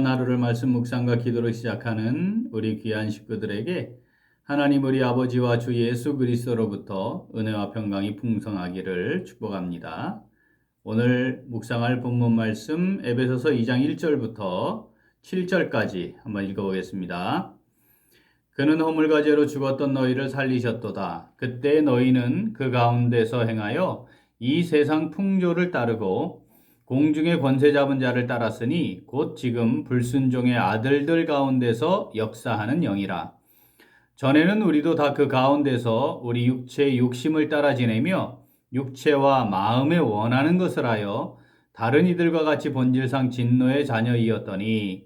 귀한 하루를 말씀 묵상과 기도로 시작하는 우리 귀한 식구들에게 하나님 우리 아버지와 주 예수 그리스도로부터 은혜와 평강이 풍성하기를 축복합니다. 오늘 묵상할 본문 말씀 에베소서 2장 1절부터 7절까지 한번 읽어보겠습니다. 그는 허물과 죄로 죽었던 너희를 살리셨도다. 그때 너희는 그 가운데서 행하여 이 세상 풍조를 따르고 공중의 권세 잡은 자를 따랐으니 곧 지금 불순종의 아들들 가운데서 역사하는 영이라. 전에는 우리도 다 그 가운데서 우리 육체의 욕심을 따라 지내며 육체와 마음에 원하는 것을 하여 다른 이들과 같이 본질상 진노의 자녀이었더니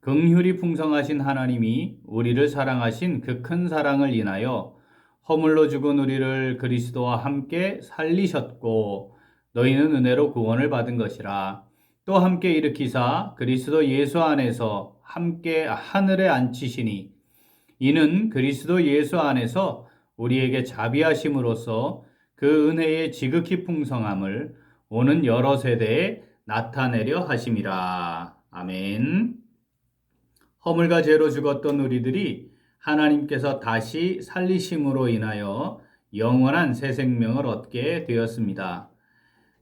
긍휼이 풍성하신 하나님이 우리를 사랑하신 그 큰 사랑을 인하여 허물로 죽은 우리를 그리스도와 함께 살리셨고 너희는 은혜로 구원을 받은 것이라 또 함께 일으키사 그리스도 예수 안에서 함께 하늘에 앉히시니 이는 그리스도 예수 안에서 우리에게 자비하심으로써 그 은혜의 지극히 풍성함을 오는 여러 세대에 나타내려 하심이라. 아멘. 허물과 죄로 죽었던 우리들이 하나님께서 다시 살리심으로 인하여 영원한 새 생명을 얻게 되었습니다.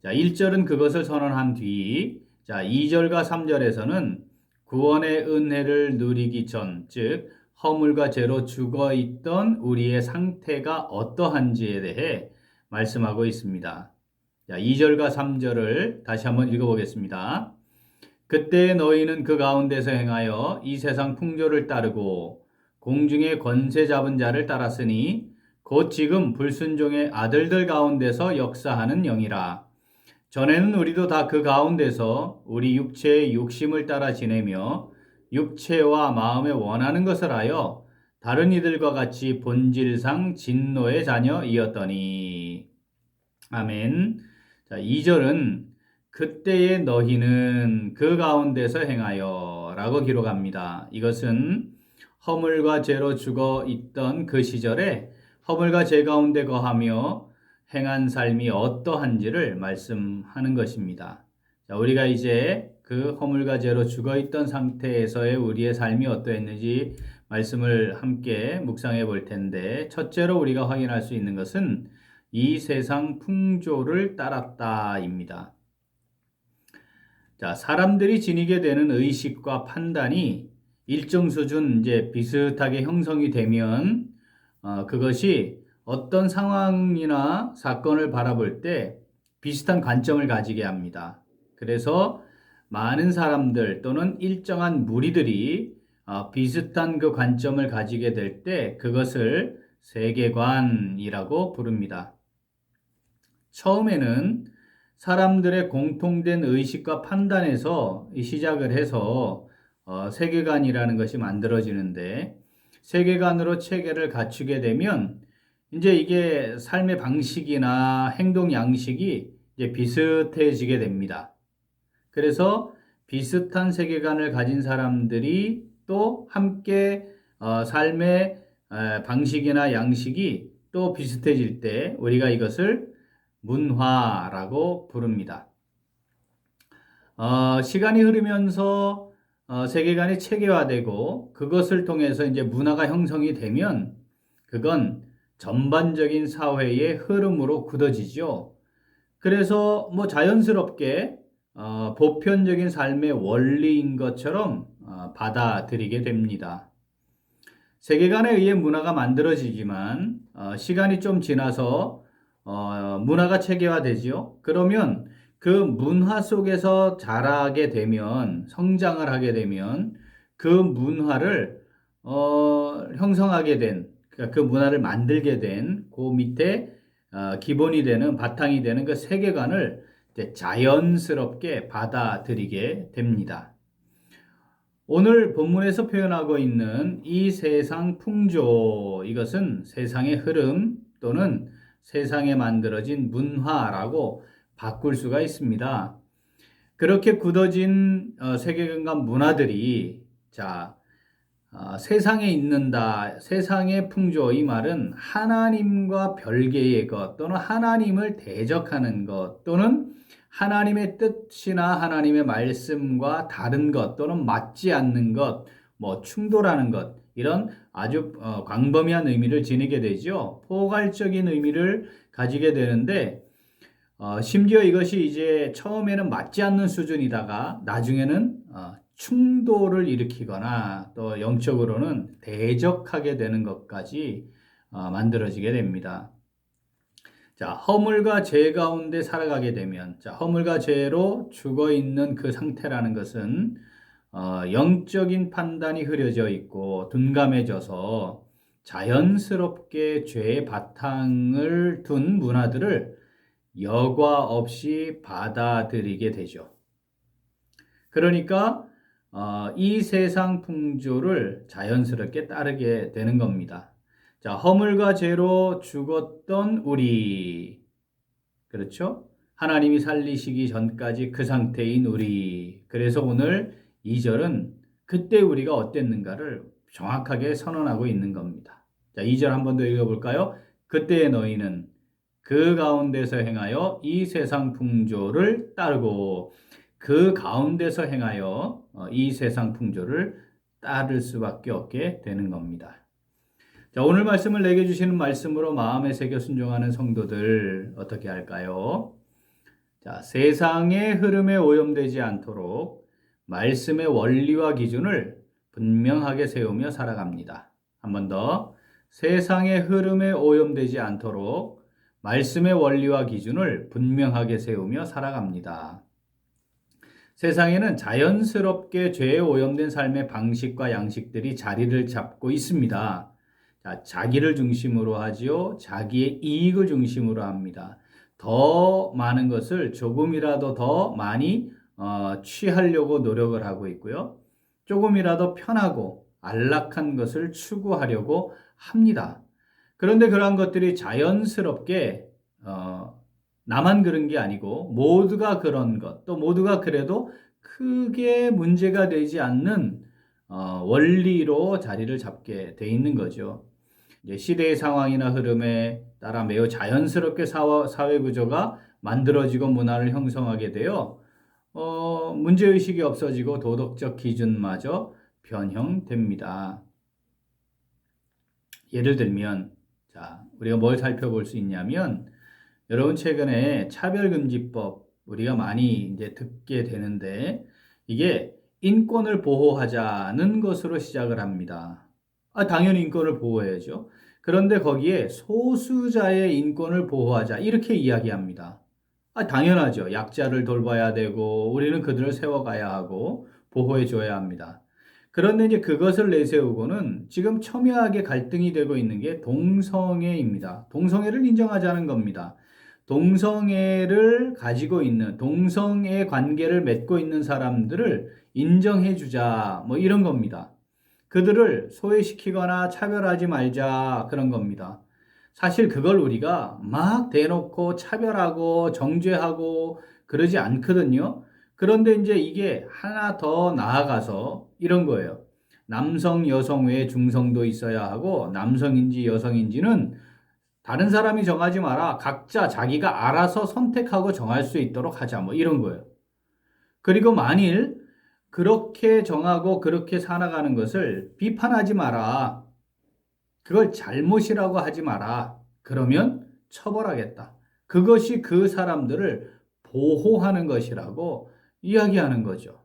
자, 1절은 그것을 선언한 뒤, 자, 2절과 3절에서는 구원의 은혜를 누리기 전, 즉, 허물과 죄로 죽어 있던 우리의 상태가 어떠한지에 대해 말씀하고 있습니다. 자, 2절과 3절을 다시 한번 읽어보겠습니다. 그때 너희는 그 가운데서 행하여 이 세상 풍조를 따르고 공중의 권세 잡은 자를 따랐으니 곧 지금 불순종의 아들들 가운데서 역사하는 영이라. 전에는 우리도 다 그 가운데서 우리 육체의 욕심을 따라 지내며 육체와 마음에 원하는 것을 하여 다른 이들과 같이 본질상 진노의 자녀이었더니. 아멘. 자, 2절은 그때의 너희는 그 가운데서 행하여 라고 기록합니다. 이것은 허물과 죄로 죽어 있던 그 시절에 허물과 죄 가운데 거하며 행한 삶이 어떠한지를 말씀하는 것입니다. 자, 우리가 이제 그 허물과 죄로 죽어 있던 상태에서의 우리의 삶이 어떠했는지 말씀을 함께 묵상해 볼 텐데, 첫째로 우리가 확인할 수 있는 것은 이 세상 풍조를 따랐다입니다. 자, 사람들이 지니게 되는 의식과 판단이 일정 수준 이제 비슷하게 형성이 되면 어, 그것이 어떤 상황이나 사건을 바라볼 때 비슷한 관점을 가지게 합니다. 그래서 많은 사람들 또는 일정한 무리들이 어, 비슷한 그 관점을 가지게 될 때 그것을 세계관이라고 부릅니다. 처음에는 사람들의 공통된 의식과 판단에서 시작을 해서 어, 세계관이라는 것이 만들어지는데 세계관으로 체계를 갖추게 되면 이제 이게 삶의 방식이나 행동 양식이 이제 비슷해지게 됩니다. 그래서 비슷한 세계관을 가진 사람들이 또 함께 어, 삶의 에, 방식이나 양식이 또 비슷해질 때 우리가 이것을 문화라고 부릅니다. 어, 시간이 흐르면서 어, 세계관이 체계화되고 그것을 통해서 이제 문화가 형성이 되면 그건 전반적인 사회의 흐름으로 굳어지죠. 그래서 뭐 자연스럽게 어, 보편적인 삶의 원리인 것처럼 어, 받아들이게 됩니다. 세계관에 의해 문화가 만들어지지만 어, 시간이 좀 지나서 어, 문화가 체계화되지요. 그러면 그 문화 속에서 자라게 되면 성장을 하게 되면 그 문화를 어, 형성하게 된, 그러니까 그 문화를 만들게 된 그 밑에 어, 기본이 되는 바탕이 되는 그 세계관을 자연스럽게 받아들이게 됩니다. 오늘 본문에서 표현하고 있는 이 세상 풍조 이것은 세상의 흐름 또는 세상에 만들어진 문화라고 바꿀 수가 있습니다. 그렇게 굳어진 어, 세계관과 문화들이 자 어, 세상에 있는다. 세상의 풍조 이 말은 하나님과 별개의 것 또는 하나님을 대적하는 것 또는 하나님의 뜻이나 하나님의 말씀과 다른 것 또는 맞지 않는 것, 뭐 충돌하는 것 이런 아주 어, 광범위한 의미를 지니게 되죠. 포괄적인 의미를 가지게 되는데 어, 심지어 이것이 이제 처음에는 맞지 않는 수준이다가 나중에는 어, 충돌을 일으키거나 또 영적으로는 대적하게 되는 것까지 어, 만들어지게 됩니다. 자, 허물과 죄 가운데 살아가게 되면, 자, 허물과 죄로 죽어 있는 그 상태라는 것은 어, 영적인 판단이 흐려져 있고 둔감해져서 자연스럽게 죄의 바탕을 둔 문화들을 여과 없이 받아들이게 되죠. 그러니까 어, 이 세상 풍조를 자연스럽게 따르게 되는 겁니다. 자, 허물과 죄로 죽었던 우리. 그렇죠? 하나님이 살리시기 전까지 그 상태인 우리. 그래서 오늘 2절은 그때 우리가 어땠는가를 정확하게 선언하고 있는 겁니다. 자, 2절 한 번 더 읽어볼까요? 그때의 너희는 그 가운데서 행하여 이 세상 풍조를 따르고 그 가운데서 행하여 어, 이 세상 풍조를 따를 수밖에 없게 되는 겁니다. 자, 오늘 말씀을 내게 주시는 말씀으로 마음에 새겨 순종하는 성도들 어떻게 할까요? 자, 세상의 흐름에 오염되지 않도록 말씀의 원리와 기준을 분명하게 세우며 살아갑니다. 한 번 더. 세상의 흐름에 오염되지 않도록 말씀의 원리와 기준을 분명하게 세우며 살아갑니다. 세상에는 자연스럽게 죄에 오염된 삶의 방식과 양식들이 자리를 잡고 있습니다. 자, 자기를 중심으로 하지요. 자기의 이익을 중심으로 합니다. 더 많은 것을 조금이라도 더 많이 어, 취하려고 노력을 하고 있고요. 조금이라도 편하고 안락한 것을 추구하려고 합니다. 그런데 그러한 것들이 자연스럽게 어, 나만 그런 게 아니고 모두가 그런 것, 또 모두가 그래도 크게 문제가 되지 않는 어, 원리로 자리를 잡게 돼 있는 거죠. 시대의 상황이나 흐름에 따라 매우 자연스럽게 사회 구조가 만들어지고 문화를 형성하게 되어 어, 문제의식이 없어지고 도덕적 기준마저 변형됩니다. 예를 들면, 자, 우리가 뭘 살펴볼 수 있냐면, 여러분 최근에 차별금지법 우리가 많이 이제 듣게 되는데, 이게 인권을 보호하자는 것으로 시작을 합니다. 아, 당연히 인권을 보호해야죠. 그런데 거기에 소수자의 인권을 보호하자 이렇게 이야기합니다. 아, 당연하죠. 약자를 돌봐야 되고 우리는 그들을 세워가야 하고 보호해 줘야 합니다. 그런데 이제 그것을 내세우고는 지금 첨예하게 갈등이 되고 있는 게 동성애입니다. 동성애를 인정하자는 겁니다. 동성애를 가지고 있는 동성애 관계를 맺고 있는 사람들을 인정해 주자 뭐 이런 겁니다. 그들을 소외시키거나 차별하지 말자 그런 겁니다. 사실 그걸 우리가 막 대놓고 차별하고 정죄하고 그러지 않거든요. 그런데 이제 이게 하나 더 나아가서 이런 거예요. 남성, 여성 외에 중성도 있어야 하고 남성인지 여성인지는 다른 사람이 정하지 마라. 각자 자기가 알아서 선택하고 정할 수 있도록 하자. 뭐 이런 거예요. 그리고 만일 그렇게 정하고 그렇게 살아가는 것을 비판하지 마라. 그걸 잘못이라고 하지 마라. 그러면 처벌하겠다. 그것이 그 사람들을 보호하는 것이라고 이야기하는 거죠.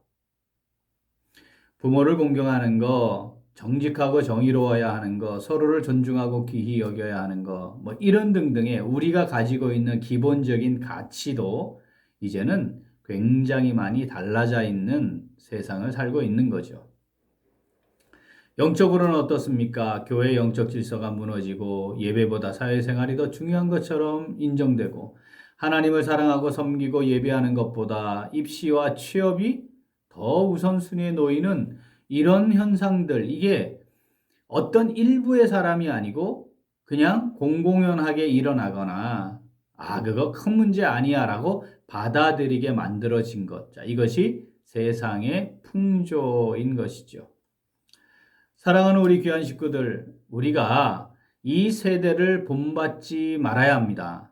부모를 공경하는 거, 정직하고 정의로워야 하는 거, 서로를 존중하고 귀히 여겨야 하는 거, 뭐 이런 등등의 우리가 가지고 있는 기본적인 가치도 이제는 굉장히 많이 달라져 있는 세상을 살고 있는 거죠. 영적으로는 어떻습니까? 교회 영적 질서가 무너지고 예배보다 사회생활이 더 중요한 것처럼 인정되고 하나님을 사랑하고 섬기고 예배하는 것보다 입시와 취업이 더 우선순위에 놓이는 이런 현상들, 이게 어떤 일부의 사람이 아니고 그냥 공공연하게 일어나거나 아, 그거 큰 문제 아니야 라고 받아들이게 만들어진 것. 자, 이것이 세상의 풍조인 것이죠. 사랑하는 우리 귀한 식구들, 우리가 이 세대를 본받지 말아야 합니다.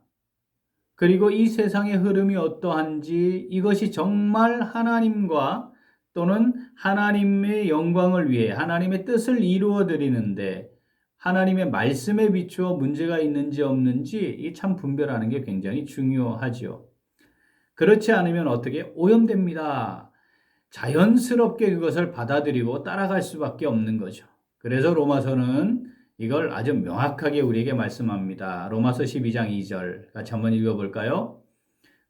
그리고 이 세상의 흐름이 어떠한지 이것이 정말 하나님과 또는 하나님의 영광을 위해 하나님의 뜻을 이루어 드리는데 하나님의 말씀에 비추어 문제가 있는지 없는지 이 참 분별하는 게 굉장히 중요하지요. 그렇지 않으면 어떻게 오염됩니다. 자연스럽게 그것을 받아들이고 따라갈 수밖에 없는 거죠. 그래서 로마서는 이걸 아주 명확하게 우리에게 말씀합니다. 로마서 12장 2절 같이 한번 읽어볼까요?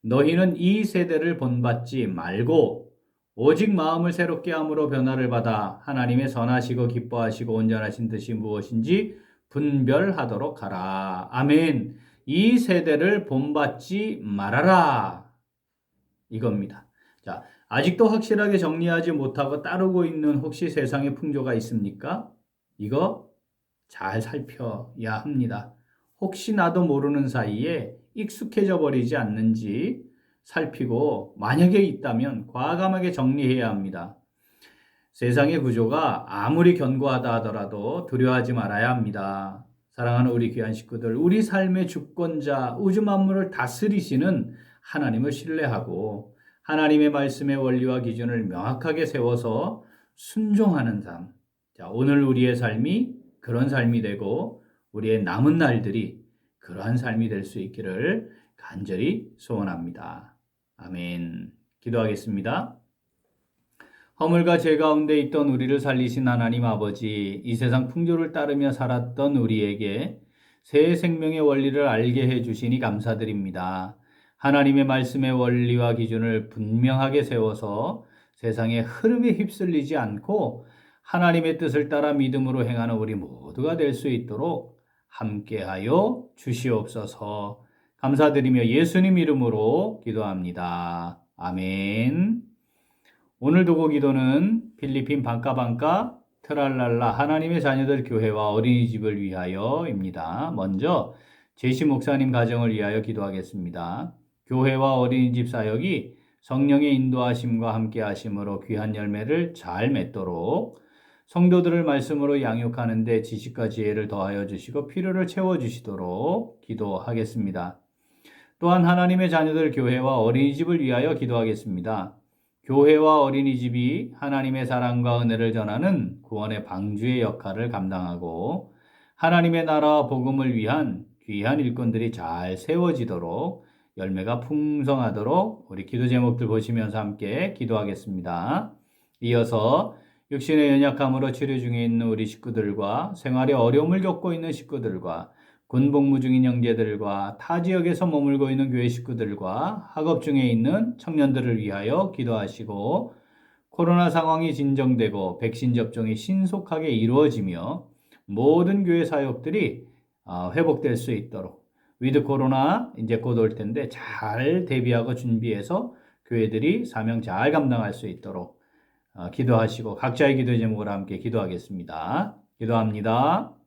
너희는 이 세대를 본받지 말고 오직 마음을 새롭게 함으로 변화를 받아 하나님의 선하시고 기뻐하시고 온전하신 뜻이 무엇인지 분별하도록 하라. 아멘. 이 세대를 본받지 말아라. 이겁니다. 자, 아직도 확실하게 정리하지 못하고 따르고 있는 혹시 세상의 풍조가 있습니까? 이거 잘 살펴야 합니다. 혹시 나도 모르는 사이에 익숙해져 버리지 않는지 살피고 만약에 있다면 과감하게 정리해야 합니다. 세상의 구조가 아무리 견고하다 하더라도 두려워하지 말아야 합니다. 사랑하는 우리 귀한 식구들, 우리 삶의 주권자, 우주 만물을 다스리시는 하나님을 신뢰하고 하나님의 말씀의 원리와 기준을 명확하게 세워서 순종하는 삶. 자, 오늘 우리의 삶이 그런 삶이 되고 우리의 남은 날들이 그러한 삶이 될 수 있기를 간절히 소원합니다. 아멘. 기도하겠습니다. 허물과 죄 가운데 있던 우리를 살리신 하나님 아버지, 이 세상 풍조를 따르며 살았던 우리에게 새 생명의 원리를 알게 해 주시니 감사드립니다. 하나님의 말씀의 원리와 기준을 분명하게 세워서 세상의 흐름에 휩쓸리지 않고 하나님의 뜻을 따라 믿음으로 행하는 우리 모두가 될 수 있도록 함께하여 주시옵소서. 감사드리며 예수님 이름으로 기도합니다. 아멘. 오늘 도고 기도는 필리핀 방까방까 트랄랄라 하나님의 자녀들 교회와 어린이집을 위하여입니다. 먼저 제시 목사님 가정을 위하여 기도하겠습니다. 교회와 어린이집 사역이 성령의 인도하심과 함께 하심으로 귀한 열매를 잘 맺도록 성도들을 말씀으로 양육하는데 지식과 지혜를 더하여 주시고 필요를 채워 주시도록 기도하겠습니다. 또한 하나님의 자녀들 교회와 어린이집을 위하여 기도하겠습니다. 교회와 어린이집이 하나님의 사랑과 은혜를 전하는 구원의 방주의 역할을 감당하고 하나님의 나라와 복음을 위한 귀한 일꾼들이 잘 세워지도록 열매가 풍성하도록 우리 기도 제목들 보시면서 함께 기도하겠습니다. 이어서 육신의 연약함으로 치료 중에 있는 우리 식구들과 생활에 어려움을 겪고 있는 식구들과 군 복무 중인 형제들과 타 지역에서 머물고 있는 교회 식구들과 학업 중에 있는 청년들을 위하여 기도하시고 코로나 상황이 진정되고 백신 접종이 신속하게 이루어지며 모든 교회 사역들이 아, 회복될 수 있도록 위드 코로나 이제 곧 올 텐데 잘 대비하고 준비해서 교회들이 사명 잘 감당할 수 있도록 아, 기도하시고 각자의 기도 제목을 함께 기도하겠습니다. 기도합니다.